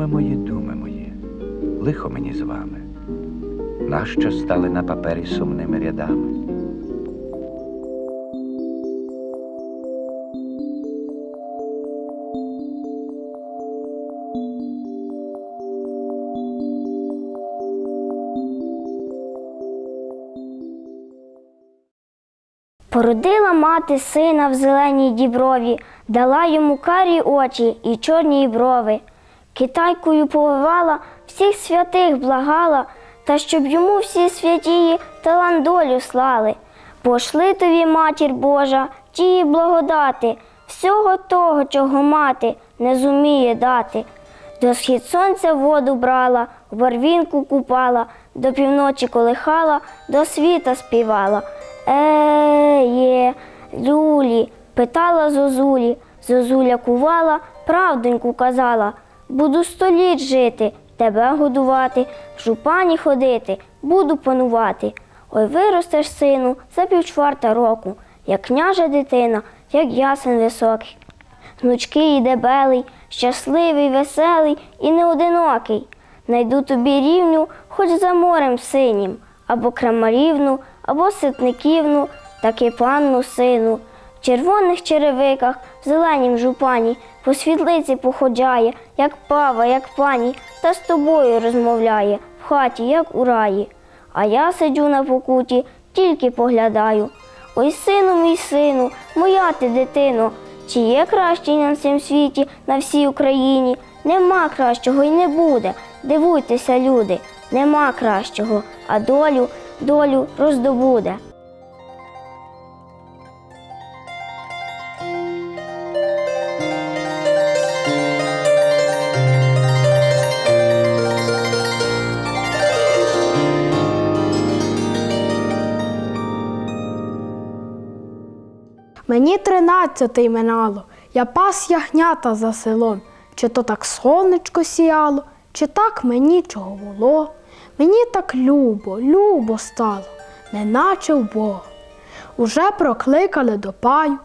Думи мої, думи мої, лихо мені з вами, нащо стали на папері сумними рядами? Породила мати сина в зеленій діброві, дала йому карі очі і чорні брови. Китайкою повивала, всіх святих благала, та щоб йому всі святії талант долю слали. Пошли тобі, матір Божа, тії благодати, всього того, чого мати не зуміє дати. До схід сонця воду брала, в барвінку купала, до півночі колихала, до світа співала. Е, є, люлі, питала зозулі, зозуля кувала, правдоньку казала. Буду століт жити, тебе годувати, в жупані ходити, буду панувати. Ой, виростеш, сину, за півчварта року, як княжа дитина, як ясен високий. Гнучкий і дебелий, щасливий, веселий і неодинокий. Найду тобі рівню, хоч за морем синім, або крамарівну, або ситниківну, таки панну сину. Червоних черевиках, в зеленім жупані, по світлиці походжає, як пава, як пані, та з тобою розмовляє, в хаті, як у раї. А я сиджу на покуті, тільки поглядаю. Ой, сину, мій сину, моя ти дитино, чи є кращий на цім світі, на всій Україні? Нема кращого і не буде. Дивуйтеся, люди, нема кращого, а долю, долю роздобуде. Мені тринадцятий минало, я пас ягнята за селом. Чи то так сонечко сіяло, чи так мені чого було. Мені так любо, любо стало, неначе в Бога. Уже прокликали до паю,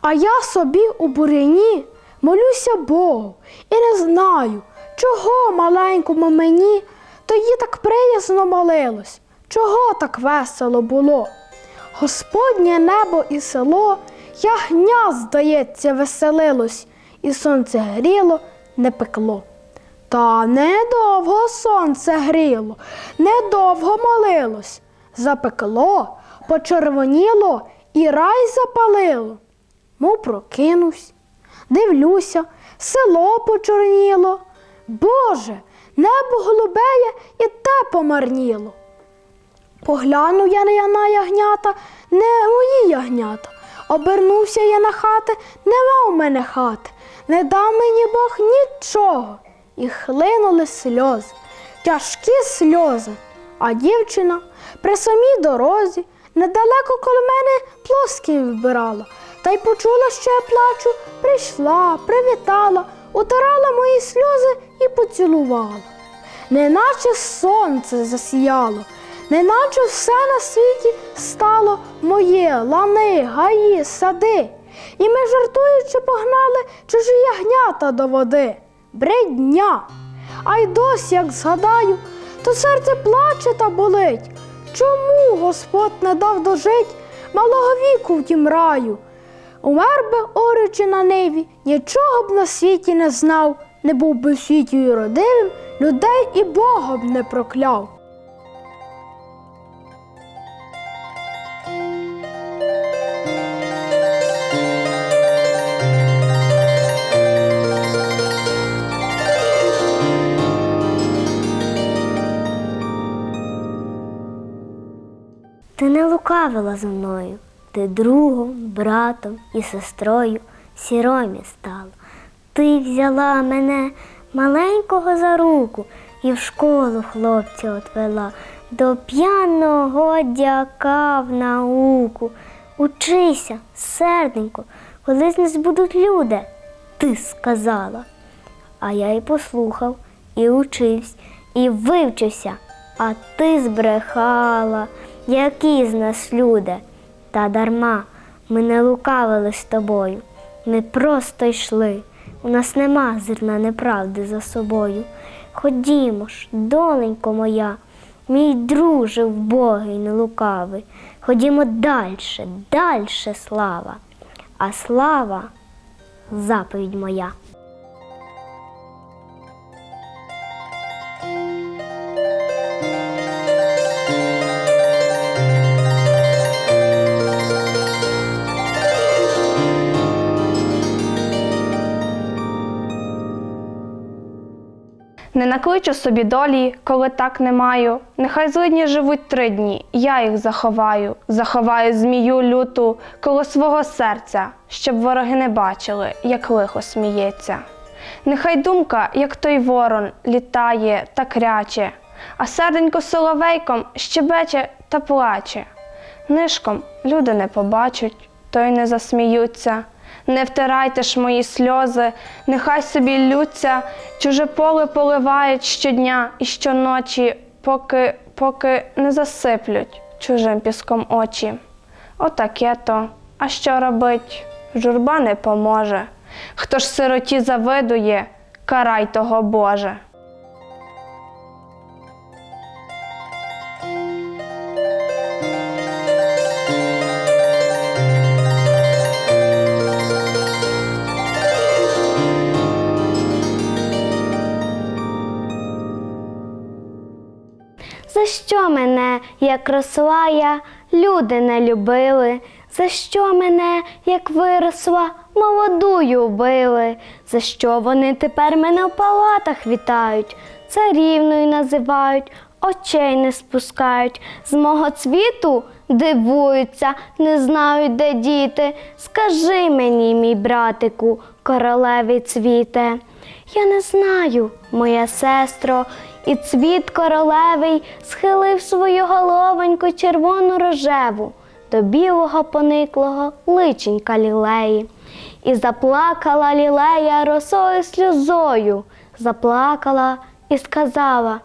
а я собі у буряні молюся Богу і не знаю, чого маленькому мені тоді так приязно молилось, чого так весело було. Господнє небо і село, ягня, здається, веселилось, і сонце гріло, не пекло. Та недовго сонце гріло, недовго молилось. Запекло, почервоніло і рай запалило. Мов прокинусь, дивлюся, село почорніло. Боже, небо голубеє і те помарніло. Поглянув я на ягнята, не мої ягнята. Обернувся я на хати, нема у мене хати, не дав мені Бог нічого. І хлинули сльози, тяжкі сльози. А дівчина при самій дорозі недалеко коло мене плоски вибирала, та й почула, що я плачу, прийшла, привітала, утирала мої сльози і поцілувала. Неначе сонце засіяло, неначе все на світі стало моє, лани, гаї, сади. І ми, жартуючи, погнали чужі ягнята до води. Бредня. А й досі, як згадаю, то серце плаче та болить. Чому Господь не дав дожить малого віку в тім раю? Умер би, орючи на ниві, нічого б на світі не знав, не був би в світі й родивим, людей і Бога б не прокляв. Не зо мною, ти другом, братом і сестрою сіромі стала. Ти взяла мене маленького за руку і в школу хлопця отвела, до п'яного дяка в науку. Учися, серденько, коли з нас будуть люди, ти сказала. А я і послухав, і учився, і вивчився, а ти збрехала, які з нас люди. Та дарма ми не лукавили з тобою, ми просто йшли, у нас нема зерна неправди за собою. Ходімо ж, доленько моя, мій друже вбогий нелукавий. Ходімо дальше, дальше слава, а слава заповідь моя. Не накличу собі долі, коли так не маю. Нехай злидні живуть три дні, я їх заховаю, заховаю змію люту коло свого серця, щоб вороги не бачили, як лихо сміється. Нехай думка, як той ворон, літає та кряче, а серденько соловейком щебече та плаче. Нишком люди не побачать, то й не засміються. Не втирайте ж мої сльози, нехай собі лються, чуже поле поливають щодня і щоночі, поки, поки не засиплють чужим піском очі. Отаке то, а що робить? Журба не поможе. Хто ж сироті завидує, карай того Боже. Що мене, як росла я, люди не любили? За що мене, як виросла, молодую били? За що вони тепер мене в палатах вітають, царівною називають, очей не спускають, з мого цвіту дивуються, не знають, де діти. Скажи мені, мій братику, королеві цвіте. Я не знаю, моя сестро, і цвіт королевий схилив свою головоньку червону рожеву до білого пониклого личенька лілеї. І заплакала лілея росою сльозою, заплакала і сказала: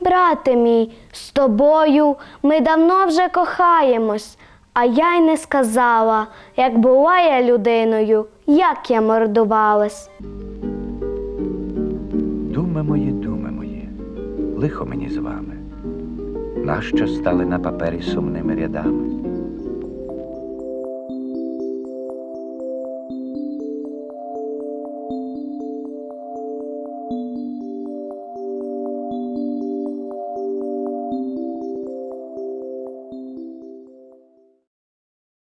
Брате мій, з тобою ми давно вже кохаємось, а я й не сказала, як була я людиною, як я мордувалась. Думи мої, лихо мені з вами. Нащо стали на папері сумними рядами?